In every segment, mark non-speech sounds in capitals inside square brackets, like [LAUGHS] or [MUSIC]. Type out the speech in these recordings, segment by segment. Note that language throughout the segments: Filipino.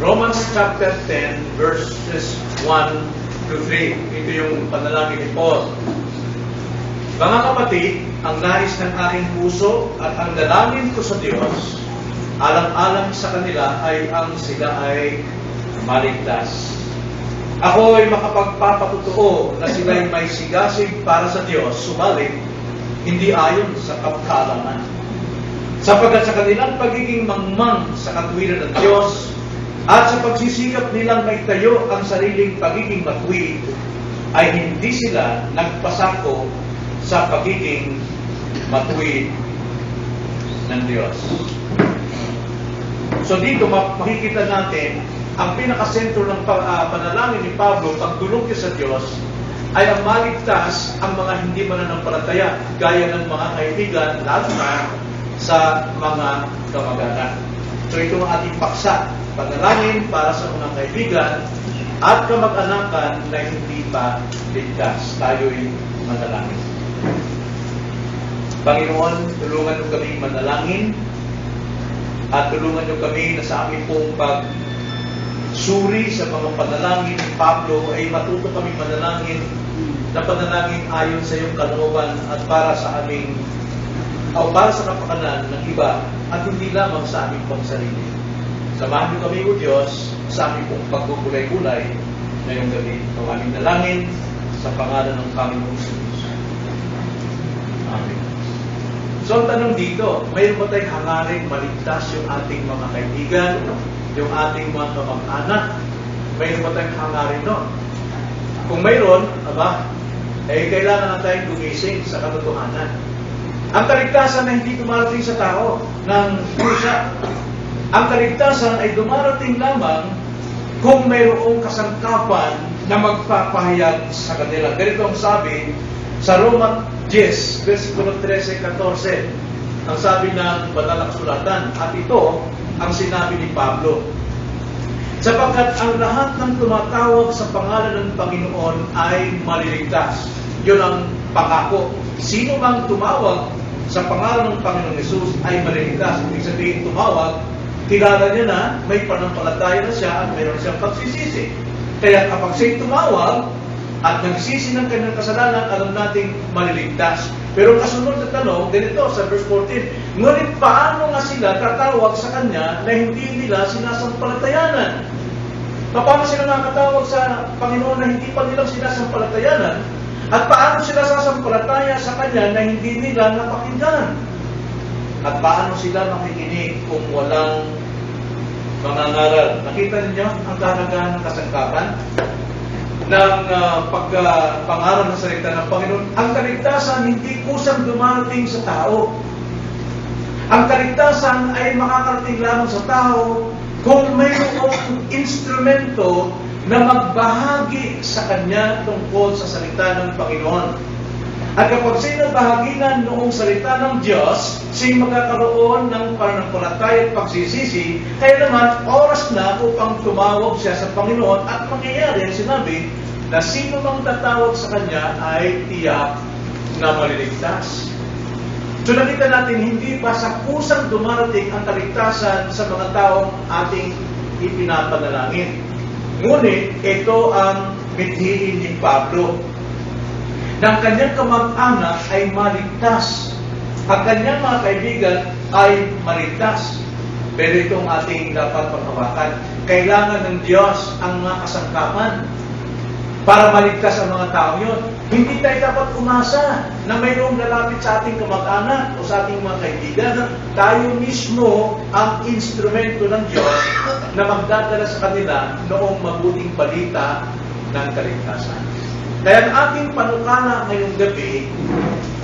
Romans chapter 10 verses 1 to 3. Ito yung panalangin ni Paul. Mga kapatid, ang nais ng aking puso at ang dalangin ko sa Diyos, alang-alang sa kanila ay ang sila ay maligtas. Ako ay makapagpapatutuo na sila ay may sigasig para sa Diyos, subalit hindi ayon sa kapkalangan. Sapagkat sa kanilang pagiging mangmang sa katwiran ng Diyos at sa pagsisikap nilang maitayo ang sariling pagiging matuwid, ay hindi sila nagpasako sa pagiging matuwid ng Diyos. So dito ma- makikita natin ang pinakasentro ng ah, panalangin ni Pablo pagdulog niya sa Diyos ay ang maligtas ang mga hindi mananampalataya gaya ng mga kaibigan lalo na sa mga kamag-anak. So ito ang ating paksa, panalangin para sa mga kaibigan at kamag-anakan na hindi pa ligtas. Tayo'y manalangin. Panginoon, tulungan mo kaming manalangin at tulungan niyo kami na sa aming pong pag suri sa mga panalangin ni Pablo ay matuto kami manalangin na panalangin ayon sa iyong kalooban at para sa aming o para sa kapakanan ng iba at hindi lamang sa aming pangsarili. Samahan niyo kami, O Diyos, sa aming pong pagkukulay-kulay ngayong gabi. Ang aming nalangin sa pangalan ng Panginoong Jesus. Amen. So ang tanong dito, mayroon ba tayong hangaring maligtas yung ating mga kaibigan, yung ating mga kamag-anak? Mayroon ba tayong hangarin nun? Kung mayroon, aba, eh kailangan na tayong gumising sa katotohanan. Ang kaligtasan ay hindi dumarating sa tao ng pusa. Ang kaligtasan ay dumarating lamang kung mayroong kasangkapan na magpapahayag sa kanila. Ganito ang sabi sa Roma 10, versikulo 13-14. Ang sabi ng banal na kasulatan, at ito ang sinabi ni Pablo. Sapagkat ang lahat ng tumatawag sa pangalan ng Panginoon ay maliligtas. Yun ang pangako. Sino mang tumawag sa pangalan ng Panginoon Yesus ay maliligtas. Ibig sabihin tumawag, kilala niya na may panampalataya na siya at mayroon siyang pagsisisi. Kaya kapag siya'y tumawag at nagsisi ng kanyang kasalanan, alam nating maliligtas. Pero kasunod na tanong, ganito sa verse 14, Ngunit paano nga sila tatawag sa kanya na hindi nila sinasampalatayanan? Paano sila nakatawag sa Panginoon na hindi pa nilang sinasampalatayanan? At paano sila sasampalataya sa Kanya na hindi nila napakinggan? At paano sila makikinig kung walang mangangaral? Nakita ninyo ang kahagahan ng kasangkapan? ng uh, pagpangaral ng salita ng Panginoon, ang kaligtasan hindi kusang dumarating sa tao. Ang kaligtasan ay makakarating lamang sa tao kung mayroong instrumento na magbahagi sa kanya tungkol sa salita ng Panginoon. At kapag siya nabahaginan noong salita ng Diyos, siya magkakaroon ng pananampalataya at pagsisisi, kaya naman oras na upang tumawag siya sa Panginoon at mangyayari ang sinabi na sino mang tatawag sa Kanya ay tiyak na maliligtas. So nakita natin, hindi ba sa kusang dumarating ang kaligtasan sa mga taong ating ipinapanalangin. Ngunit ito ang mithiin ni Pablo ng kanyang kamag-anak ay maligtas. Ang kanyang mga kaibigan ay maligtas. Pero itong ating dapat pagkawakan. Kailangan ng Diyos ang mga kasangkapan para maligtas ang mga tao yun. Hindi tayo dapat umasa na mayroong lalapit sa ating kamag-anak o sa ating mga kaibigan tayo mismo ang instrumento ng Diyos na magdadala sa kanila noong mabuting balita ng kaligtasan. Kaya ang ating panukala ngayong gabi,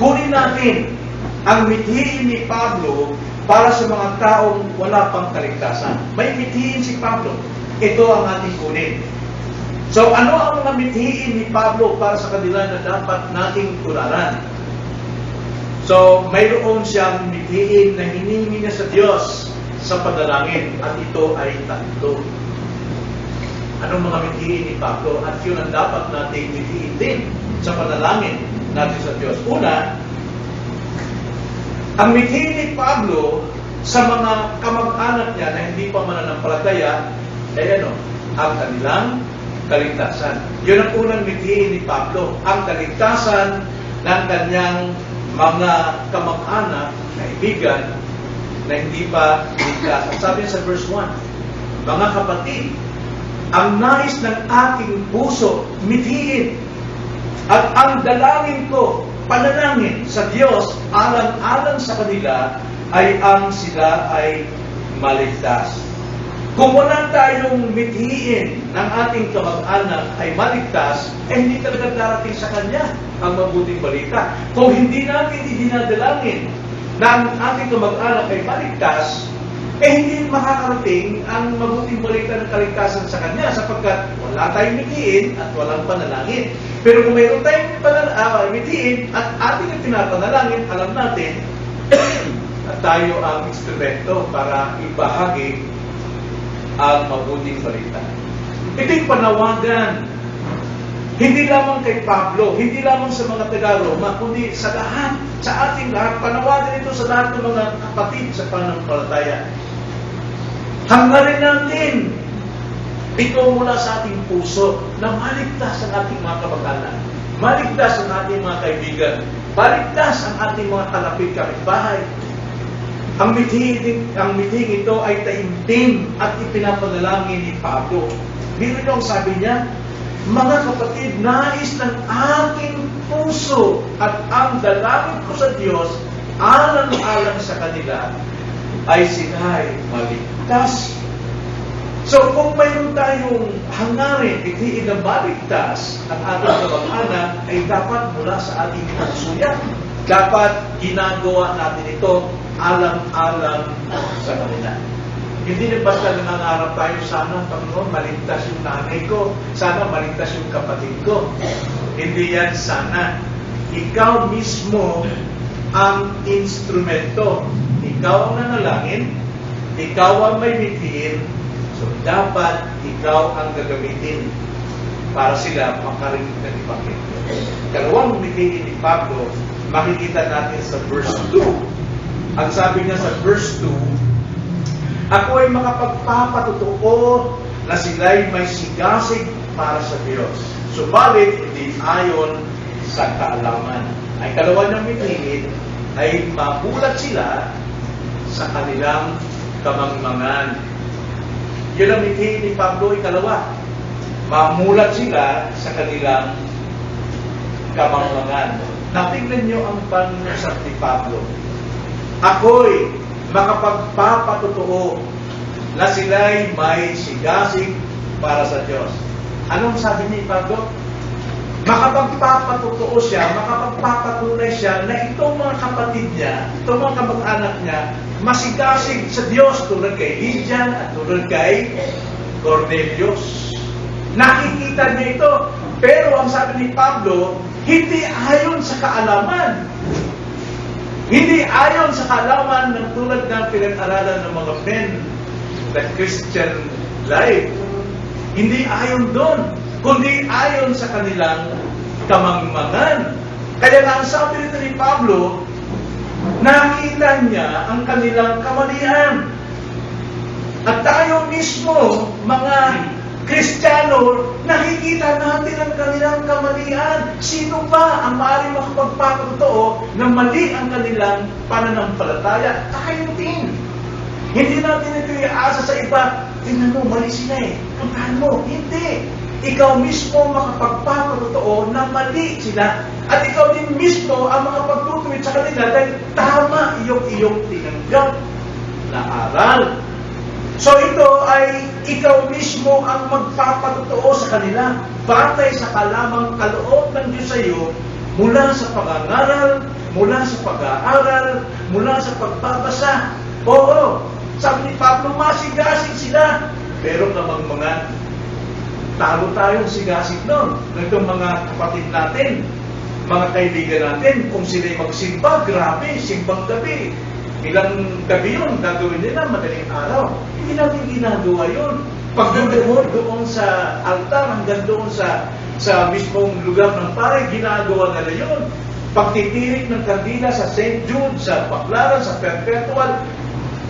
kunin natin ang mithiin ni Pablo para sa mga taong wala pang kaligtasan. May mithiin si Pablo. Ito ang ating kunin. So ano ang mga mithiin ni Pablo para sa kanila na dapat nating tularan? So mayroon siyang mithiin na hiningi niya sa Diyos sa padalangin at ito ay tatlo. Anong mga mithiin ni Pablo? At yun ang dapat nating mithiin din sa panalangin natin sa Diyos. Una, ang mithiin ni Pablo sa mga kamag-anak niya na hindi pa mananampalataya ay ano, ang kanilang kaligtasan. Yun ang unang mithiin ni Pablo, ang kaligtasan ng kanyang mga kamag-anak, kaibigan, na hindi pa ligtas. Sabi sa verse 1, Mga kapatid, ang nais ng aking puso, mithiin, at ang dalangin ko, panalangin sa Diyos, alang-alang sa kanila, ay ang sila ay maligtas. Kung wala tayong mithiin ng ating kamag-anak ay maligtas, eh hindi talaga darating sa Kanya ang mabuting balita. Kung hindi natin idinadalangin na ang ating kamag-anak ay maligtas, eh hindi makakarating ang mabuting balita ng kaligtasan sa Kanya sapagkat wala tayong mithiin at walang panalangin. Pero kung mayroon tayong panal- ah, mithiin at ating pinapanalangin, alam natin [CLEARS THROAT] at tayo ang instrumento para ibahagi ang mabuting balita. Ito'y panawagan. Hindi lamang kay Pablo, hindi lamang sa mga taga-Roma, kundi sa lahat, sa ating lahat. Panawagan ito sa lahat ng mga kapatid sa pananampalataya. Hangarin natin ito mula sa ating puso na maligtas ang ating mga kamag-anak, maligtas ang ating mga kaibigan, maligtas ang ating mga kalapit kapitbahay, ang miting, ang miting ito ay taimtim at ipinapanalangin ni Pablo. Dito sabi niya, mga kapatid, nais ng aking puso at ang dalangin ko sa Diyos, alang-alang sa kanila, ay sila'y maligtas. So kung mayroon tayong hangarin, itiin na maligtas ang ating kamag-anak, ay dapat mula sa ating yan. Dapat ginagawa natin ito alang-alang sa kanila. Hindi na basta nangangarap tayo, sana, Panginoon, maligtas yung nanay ko, sana maligtas yung kapatid ko. Hindi yan sana. Ikaw mismo ang instrumento. Ikaw ang nanalangin, ikaw ang may mithiin, so dapat ikaw ang gagamitin para sila makarinig ng Ebanghelyo. Kalawang mithiin ni Pablo, makikita natin sa verse 2. Ang sabi niya sa verse 2, Ako ay makapagpapatotoo na sila'y may sigasig para sa Diyos. Subalit, hindi ayon sa kaalaman. Ay kalawa ng mithiin ay mabulat sila sa kanilang kamangmangan. Yun ang mithiin ni Pablo, ikalawa. Mamulat sila sa kanilang kamangmangan. Natingnan niyo ang panusap ni Pablo. Ako'y makapagpapatotoo na sila'y may sigasig para sa Diyos. Anong sabi ni Pablo? Makapagpapatotoo siya, makapagpapatunay siya na itong mga kapatid niya, itong mga kamag-anak niya, masigasig sa Diyos tulad kay Lydian at tulad kay Cornelius. Nakikita niya ito. Pero ang sabi ni Pablo, hindi ayon sa kaalaman. Hindi ayon sa kaalaman ng tulad ng pinag-aralan ng mga men, the Christian life. Hindi ayon doon, kundi ayon sa kanilang kamangmangan. Kaya nga ang sabi nito ni Pablo, nakita niya ang kanilang kamalian. At tayo mismo, mga Kristiyano, nakikita natin ang kanilang kamalian. Sino ba ang maaaring makapagpapatotoo na mali ang kanilang pananampalataya? Tayo din. Hindi natin ito iaasa sa iba. Tingnan mo, mali sila eh. Puntahan mo. Hindi. Ikaw mismo makapagpapatotoo na mali sila. At ikaw din mismo ang makapagtutuwid sa kanila dahil tama iyong iyong tinanggap na aral. So ito ay ikaw mismo ang magpapatotoo sa kanila batay sa kalamang kaloob ng Diyos sa iyo mula sa pag-aaral, mula sa pag-aaral, mula sa pagbabasa. Oo, sabi ni Pablo, masigasig sila. Pero kamangmangan, talo tayong sigasig noon. Itong mga kapatid natin, mga kaibigan natin, kung sila'y magsimba, grabe, simbang gabi. Ilang gabi yun, gagawin nila madaling araw. Hindi natin ginagawa yun. Pagdudumod [LAUGHS] doon sa altar, hanggang doon sa sa mismong lugar ng pare, ginagawa nila yun. Pagtitirik ng kandila sa St. Jude, sa Baklaran, sa Perpetual,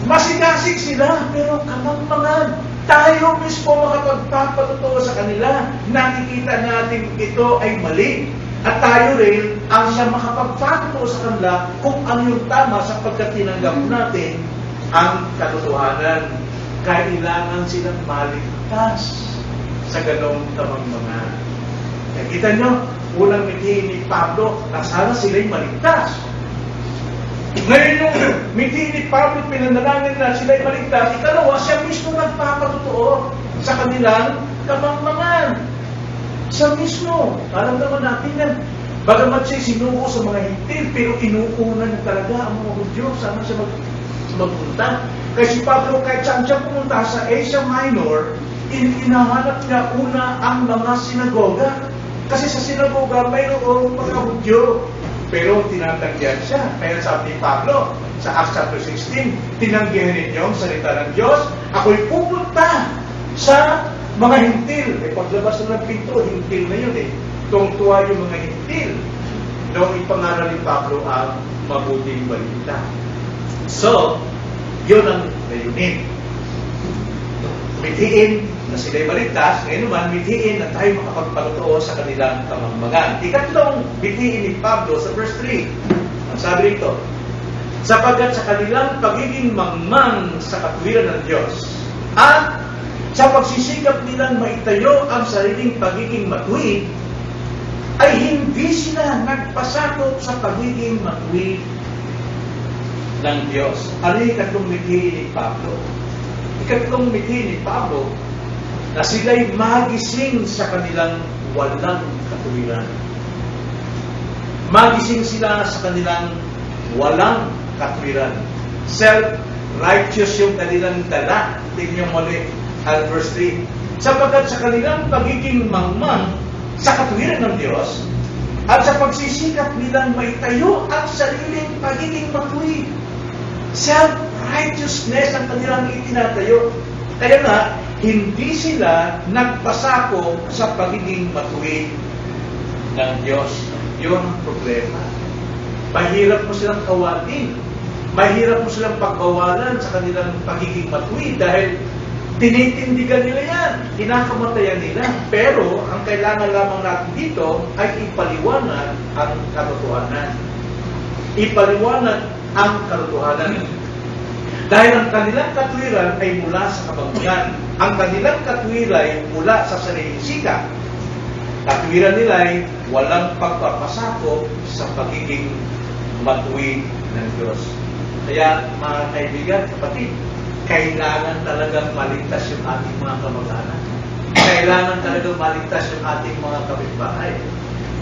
masigasig sila, pero kamangmangan. Tayo mismo makapagpapatotoo sa kanila. Nakikita natin ito ay mali. At tayo rin ang siya makapagpapatotoo sa kanila kung ano yung tama sapagkat tinanggap natin ang katotohanan. Kailangan silang maligtas sa ganong tamang mga. Nakita nyo, unang mithi ni Pablo na sana sila'y maligtas. Ngayon yung mithi ni Pablo, pinanalangin na sila'y maligtas. Ikalawa, siya mismo nagpapatotoo sa kanilang kamangmangan. Siya mismo. Alam naman natin yan. Bagamat siya sinuko sa mga hintil, pero inuuna niya talaga ang mga Hudyo. Sana siya mag, magpunta. Kaya si Pablo, kahit saan siya pumunta sa Asia Minor, in inahanap niya una ang mga sinagoga. Kasi sa sinagoga, mayroong mga Hudyo. Pero tinatanggihan siya. Kaya sabi ni Pablo, sa Acts chapter 16, tinanggihan ninyo ang salita ng Diyos. Ako'y pupunta sa mga hintil. Eh, paglabas ng pinto, hintil na yun eh. Tungtuwa yung mga hintil. Noong ipangaral ni Pablo ang mabuting balita. So, yun ang layunin. Mithiin na sila'y maligtas, ngayon naman, mithiin na tayo makapagpagtoo sa kanilang kamangmangan. Ikatlong mithiin ni Pablo sa verse 3. Ang sabi rito, sapagkat sa kanilang pagiging mangmang sa katwiran ng Diyos at sa pagsisikap nilang maitayo ang sariling pagiging matuwid, ay hindi sila nagpasakop sa pagiging matuwid ng Diyos. Ano yung ikatlong mithiin ni Pablo? Ikatlong mithiin ni Pablo na sila'y magising sa kanilang walang katuwiran. Magising sila sa kanilang walang katwiran. Self-righteous yung kanilang dala. Tingnan mo ulit verse 3. Sapagkat sa kanilang pagiging mangmang sa katwiran ng Diyos, at sa pagsisikap nilang maitayo ang sariling pagiging matuwid. Self-righteousness ang kanilang itinatayo. Kaya nga, hindi sila nagpasako sa pagiging matuwid ng Diyos. Yun ang problema. Mahirap mo silang kawatin. Mahirap mo silang pagbawalan sa kanilang pagiging matuwid dahil tinitindigan nila yan. Kinakamatayan nila. Pero, ang kailangan lamang natin dito ay ipaliwanag ang katotohanan. Ipaliwanag ang katotohanan. Dahil ang kanilang katwiran ay mula sa kabanggan. Ang kanilang katwiran ay mula sa sariling sikap. Katwiran nila ay walang pagpapasakop sa pagiging matuwid ng Diyos. Kaya mga kaibigan, kapatid, kailangan talagang maligtas yung ating mga kamag-anak. Kailangan talagang maligtas yung ating mga kapitbahay.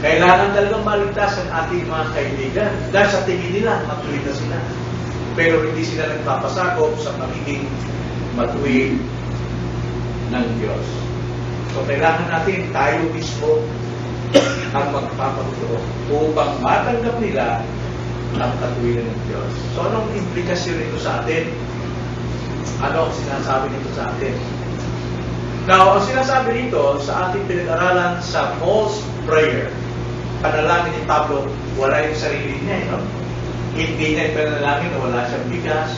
Kailangan talagang maligtas ang ating mga kaibigan. Dahil sa tingin nila, matuwid na sila. Pero hindi sila nagpapasakop sa pagiging matuwid ng Diyos. So kailangan natin tayo mismo ang magpapatotoo upang matanggap nila ang katuwiran ng Diyos. So anong implikasyon nito sa atin? Ano ang sinasabi nito sa atin? Now, ang sinasabi nito sa ating pinag-aralan sa Paul's Prayer, panalangin ni Pablo, wala yung sarili niya, eh, no? Hindi niya pinanalangin na wala siyang bigas.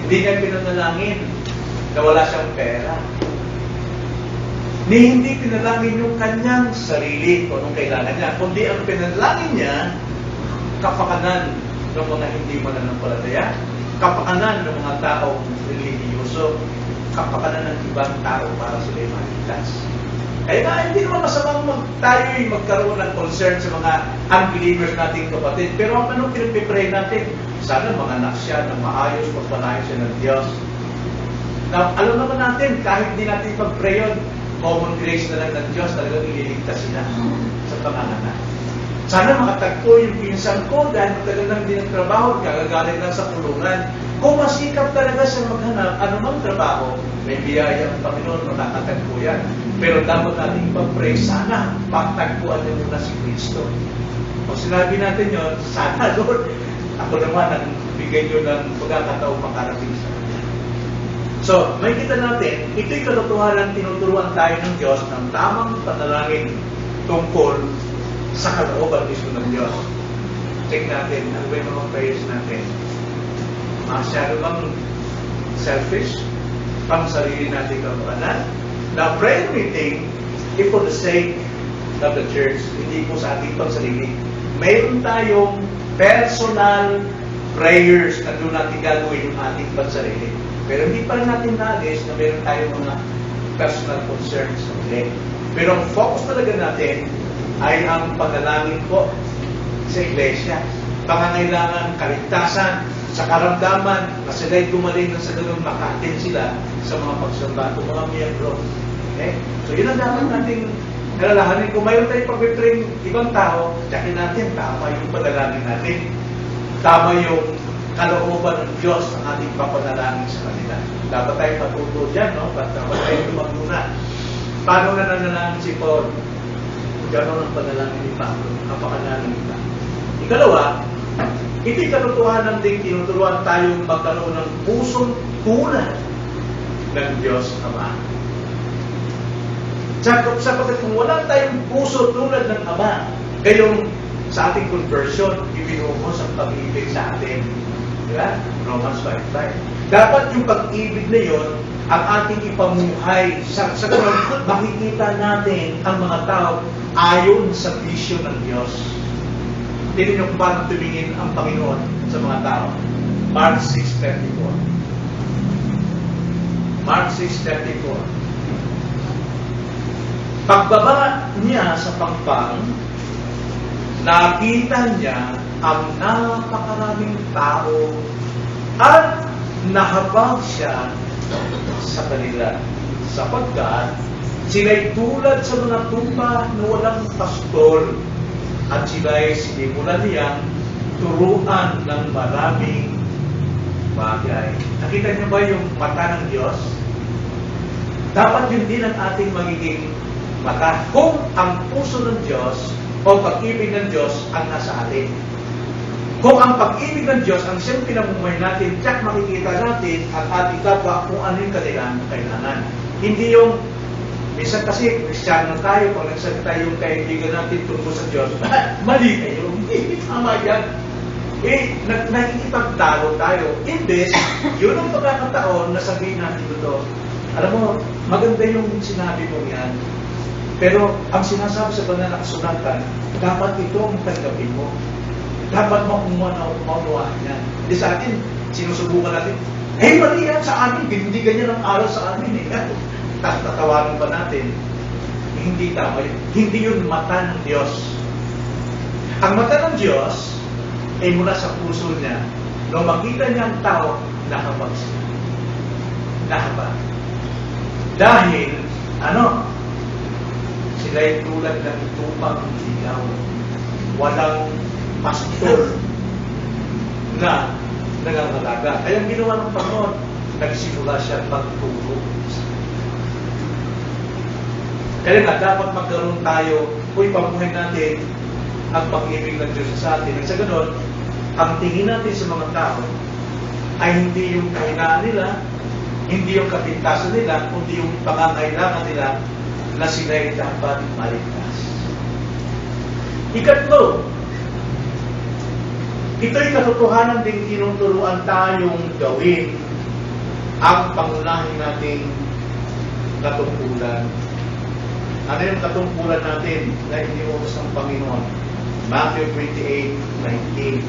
Hindi niya pinanalangin na wala siyang pera. Ni hindi pinalangin yung kanyang sarili kung anong kailangan niya, kundi ang pinalangin niya, kapakanan ng mga hindi mananampalataya, kapakanan ng mga taong religiyoso, kapakanan ng ibang tao para sila ay maligtas. Kaya nga, hindi naman masamang mag, tayo ay magkaroon ng concern sa mga unbelievers nating kapatid. Pero ang anong pinagpipray natin? Sana mga siya na maayos, pagpanayon siya ng Diyos. Now, alam naman natin, kahit di natin pag-pray yun, common grace na lang ng Diyos, talagang ililigtas sila sa panganganak. Sana makatagpo yung pinsan ko dahil matagal lang din ang trabaho, gagagaling lang sa kulungan. Kung masikap talaga siya maghanap, anumang trabaho, may biyaya ang Panginoon, makakatagpo yan. Pero dapat natin ipag-pray, sana pagtagpuan niyo muna si Kristo. Pag sinabi natin yon, sana [LAUGHS] Lord, ako naman ang bigay niyo ng pagkakataong makarating sa Kanya. So, may kita natin, ito'y katotohanan tinuturuan tayo ng Diyos ng tamang panalangin tungkol sa kalooban mismo ng Diyos. Check natin, ano ba yung mga prayers natin? Masyado bang selfish? pang sarili natin kapakanan. The prayer meeting is for the sake of the church, hindi po sa ating pang sarili. Mayroon tayong personal prayers na doon natin gagawin yung ating pansarili. Pero hindi pa rin natin naalis na meron tayong mga personal concerns. Okay? Pero ang focus talaga natin ay ang panalangin po sa iglesia. Pangangailangan, kaligtasan, sa karamdaman na sila'y gumaling na sa ganun makatin sila sa mga pagsamba o mga miyembro. Okay? So yun ang dapat nating nalalahanin. Kung mayroon tayong pag-train ibang tao, tsakin natin, tama yung panalangin natin. Tama yung kalooban ng Diyos ang ating papanalangin sa kanila. Dapat tayo matuto dyan, no? Dapat tayo tumaguna. Paano na nanalangin si Paul? Ganon ang panalangin ni Pablo, ang pakanalangin ni Pablo. Ikalawa, hindi katotohanan din tinuturuan tayong magkaroon ng pusong tulad ng Diyos Ama. Sapagkat sapagkat kung wala tayong puso tulad ng Ama, gayong sa ating conversion, ibinuhos ang pag-ibig sa atin. Di ba? Romans 5.5. Dapat yung pag-ibig na yon ang ating ipamuhay sa, sa makikita natin ang mga tao ayon sa vision ng Diyos. Tingnan niyo kung paano tumingin ang Panginoon sa mga tao. Mark 6.34 Mark 6.34 Pagbaba niya sa pangpang, nakita niya ang napakaraming tao at nahabag siya sa kanila sapagkat sila'y tulad sa mga tupa na walang pastol at sila'y sinimulan niyang turuan ng maraming bagay. Nakita niyo ba yung mata ng Diyos? Dapat yun din ang ating magiging mata. Kung ang puso ng Diyos o pag-ibig ng Diyos ang nasa atin. Kung ang pag-ibig ng Diyos ang siyang pinamumuhay natin, tiyak makikita natin ang ating kapwa kung ano yung kanilang kailangan. Hindi yung, minsan kasi, kristyano tayo, pag nagsalita yung kaibigan natin tungkol sa Diyos, [LAUGHS] mali kayo, [LAUGHS] hindi tama yan. Eh, nag nakikipagtalo tayo. Imbes, yun ang pagkakataon na sabihin natin ito. Alam mo, maganda yung sinabi mo yan. Pero ang sinasabi sa banal na kasulatan, dapat ito ang tanggapin mo. Dapat maunawaan yan. Di sa atin, sinusubukan natin, eh mali yan sa amin, hindi ganyan ang aral sa amin. Eh. Tatawanan pa natin. Hindi tama yun. Hindi yun mata ng Diyos. Ang mata ng Diyos ay mula sa puso niya. Nung makita niya ang tao, nahabag siya. Nahabag. Dahil, ano, sila'y tulad ng tupang ilaw. Walang pastor na nangangalaga. Kaya ginawa ng Panginoon, nagsimula siya magturo. Kaya nga, dapat magkaroon tayo, kung ipamuhay natin ang pag-ibig ng Diyos sa atin. At sa ganun, ang tingin natin sa mga tao ay hindi yung kahinaan nila, hindi yung kapintasan nila, kundi yung pangangailangan nila na sila ay dapat maligtas. Ikatlo, ito'y katotohanan din tinuturuan tayong gawin ang pangunahin nating katungkulan. Ano yung katungkulan natin na iniutos ng Panginoon? Matthew 28:19.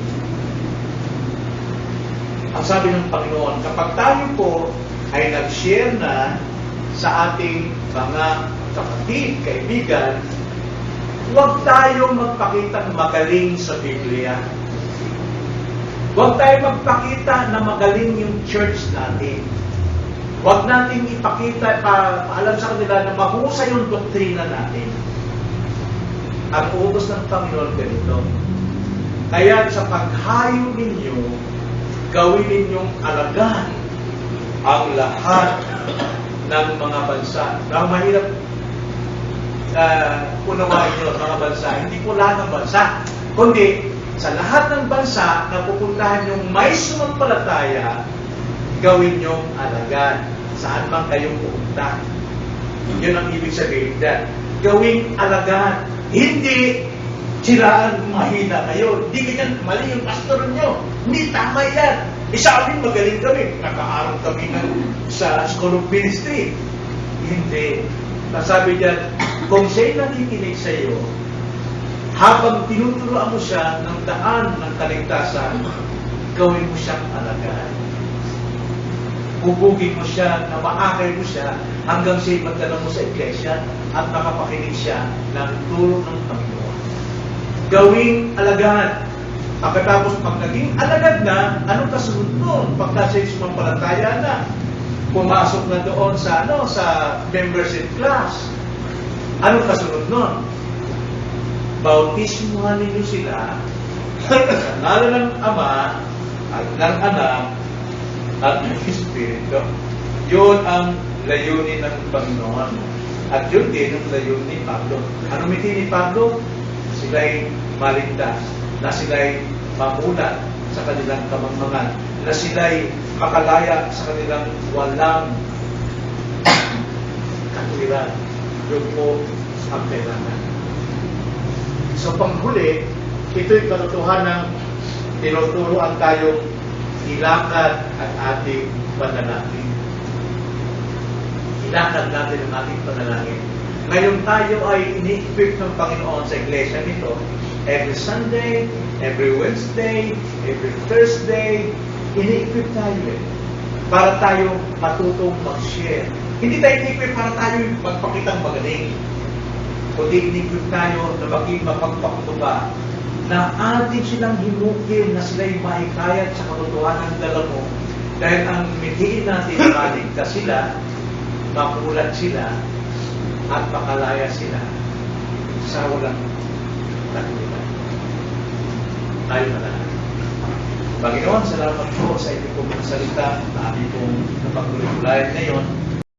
Ang sabi ng Panginoon, kapag tayo po ay nag-share na sa ating mga kapatid, kaibigan, huwag tayong magpakita magaling sa Biblia. Huwag tayo magpakita na magaling yung church natin. Huwag natin ipakita, pa, paalam sa kanila na mahusay yung doktrina natin. Ang utos ng Panginoon ganito. Kaya sa paghayo ninyo, gawin ninyong alagaan ang lahat ng mga bansa. Ang mahirap uh, unawain nyo mga bansa, hindi lahat ng bansa, kundi sa lahat ng bansa na pupuntahan yung may sumampalataya, gawin nyong alagaan saan man kayong pupunta. Yun ang ibig sabihin dyan. Gawing alagaan. Hindi siraan mahina kayo. Hindi ganyan, mali yung pastor nyo. Hindi tama yan. Isa amin magaling kami. Nakaaral kami ng, sa School of Ministry. Hindi. Nasabi diyan, kung siya'y nakikinig sa iyo, habang tinuturoan mo siya ng daan ng kaligtasan, gawin mo siyang alagaan. Bubugin mo siya, na maakay mo siya, hanggang siya'y magdala mo sa iglesia at makapakinig siya ng turo ng Panginoon. Gawing alagaan. Pagkatapos pag naging alagad na, anong kasunod nun? Pagka siya'y sumampalataya na, pumasok na doon sa ano sa membership class. Anong kasunod nun? Bautismuhan ninyo sila [LAUGHS] sa ngalan ng Ama at ng Anak at ng Espiritu. Yun ang layunin ng Panginoon. At yun din ang layunin ni Pablo. Ano miti ni Pablo? Sila'y maligtas, na sila'y mamulat sa kanilang kamangmangan, na sila'y makalaya sa kanilang walang katwiran. Yun po ang kailangan. So panghuli, ito'y katotohanan ng tinuturoan tayong ilakad ang ating panalangin. Ilakad natin ang ating panalangin. Ngayon tayo ay ini-equip ng Panginoon sa iglesia nito. Every Sunday, every Wednesday, every Thursday, ini-equip tayo eh. Para tayo matutong mag-share. Hindi tayo ini-equip para tayo magpakitang magaling kundi inikot tayo na maging mapagpakutuba na atin silang himukin na sila'y mahikayat sa katotohanan ng dala mo dahil ang mithiin natin maligtas sila, makulat sila, at makalaya sila sa walang katulad. Tayo na lang. Panginoon, salamat po sa inyong salita na aming pong napagtuloy ngayon.